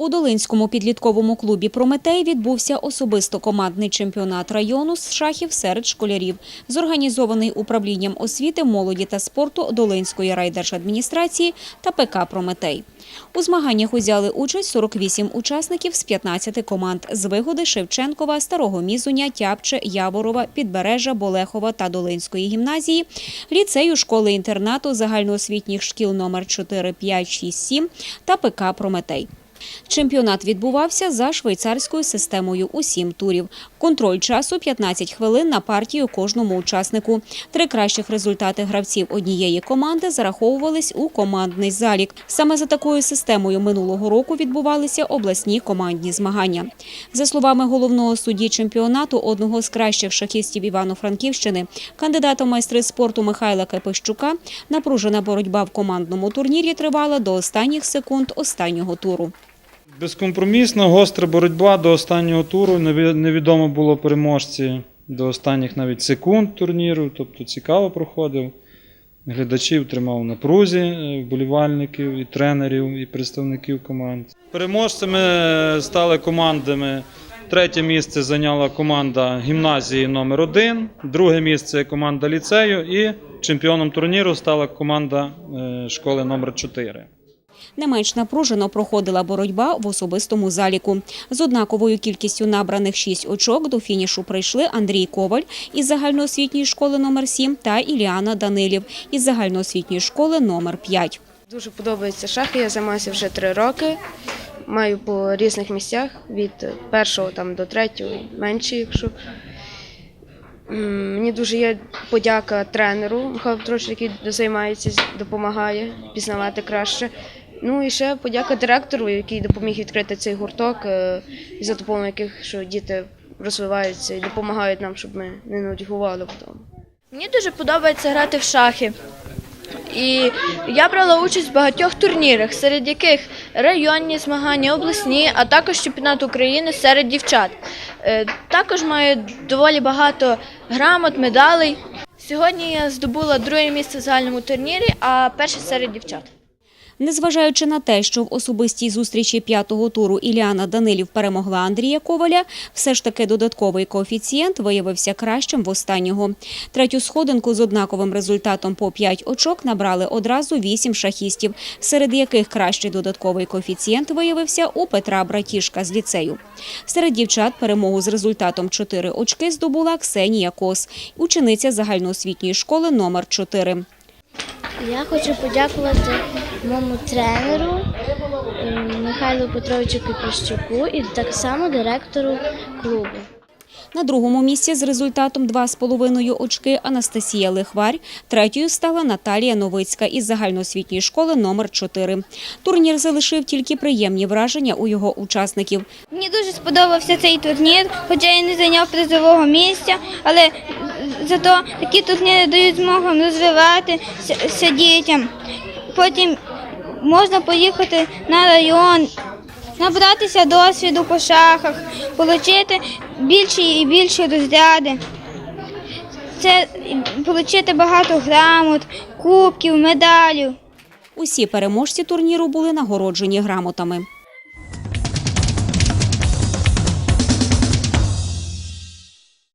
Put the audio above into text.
У Долинському підлітковому клубі Прометей відбувся особисто командний чемпіонат району з шахів серед школярів, зорганізований управлінням освіти, молоді та спорту Долинської райдержадміністрації та ПК Прометей. У змаганнях узяли участь 48 учасників з 15 команд з вигоди Шевченкова, Старого Мізуня, Тяпче, Яворова, Підбережжя, Болехова та Долинської гімназії, ліцею школи-інтернату загальноосвітніх шкіл номер 4, 5, 6, 7 та ПК Прометей. Чемпіонат відбувався за швейцарською системою у сім турів. Контроль часу 15 хвилин на партію кожному учаснику. Три кращих результати гравців однієї команди зараховувались у командний залік. Саме за такою системою минулого року відбувалися обласні командні змагання. За словами головного судді чемпіонату, одного з кращих шахістів Івано-Франківщини, кандидата майстри спорту Михайла Капищука, напружена боротьба в командному турнірі тривала до останніх секунд останнього туру. Безкомпромісна, гостра боротьба до останнього туру. Невідомо було переможці до останніх навіть секунд турніру, тобто цікаво проходив. Глядачів тримав в напрузі, е, вболівальників, і тренерів, і представників команд. Переможцями е, стали командами. Третє місце зайняла команда гімназії номер 1 друге місце команда ліцею і чемпіоном турніру стала команда е, школи номер 4 Не менш напружено проходила боротьба в особистому заліку. З однаковою кількістю набраних шість очок до фінішу прийшли Андрій Коваль із загальноосвітньої школи номер 7 та Іліана Данилів із загальноосвітньої школи номер 5. Дуже подобаються шахи. Я займаюся вже три роки. Маю по різних місцях від першого там до третього, менше, якщо. Мені дуже є подяка тренеру Михайлу Петровичу, який займається, допомагає пізнавати краще. Ну і ще подяка директору, який допоміг відкрити цей гурток, е, за допомогою яких що діти розвиваються і допомагають нам, щоб ми не нудьгували вдома. Мені дуже подобається грати в шахи. І я брала участь в багатьох турнірах, серед яких районні змагання, обласні, а також чемпіонат України серед дівчат. Е, Також маю доволі багато грамот, медалей. Сьогодні я здобула друге місце в загальному турнірі, а перше серед дівчат. Незважаючи на те, що в особистій зустрічі п'ятого туру Іліана Данилів перемогла Андрія Коваля, все ж таки додатковий коефіцієнт виявився кращим в останнього. Третю сходинку з однаковим результатом по 5 очок набрали одразу 8 шахістів, серед яких кращий додатковий коефіцієнт виявився у Петра Братішка з ліцею. Серед дівчат перемогу з результатом 4 очки здобула Ксенія Кос, учениця загальноосвітньої школи номер 4. Я хочу подякувати моєму тренеру е, Михайлу Петровичу Кипищуку і так само директору клубу. На другому місці з результатом 2,5 очки Анастасія Лихварь. Третьою стала Наталія Новицька із загальноосвітньої школи номер 4. Турнір залишив тільки приємні враження у його учасників. Мені дуже сподобався цей турнір, хоча я не зайняв призового місця, але зато такі турніри дають змогу розвиватися дітям. Потім можна поїхати на район, набратися досвіду по шахах, отримати більші і більші розряди. Це отримати багато грамот, кубків, медалів. Усі переможці турніру були нагороджені грамотами.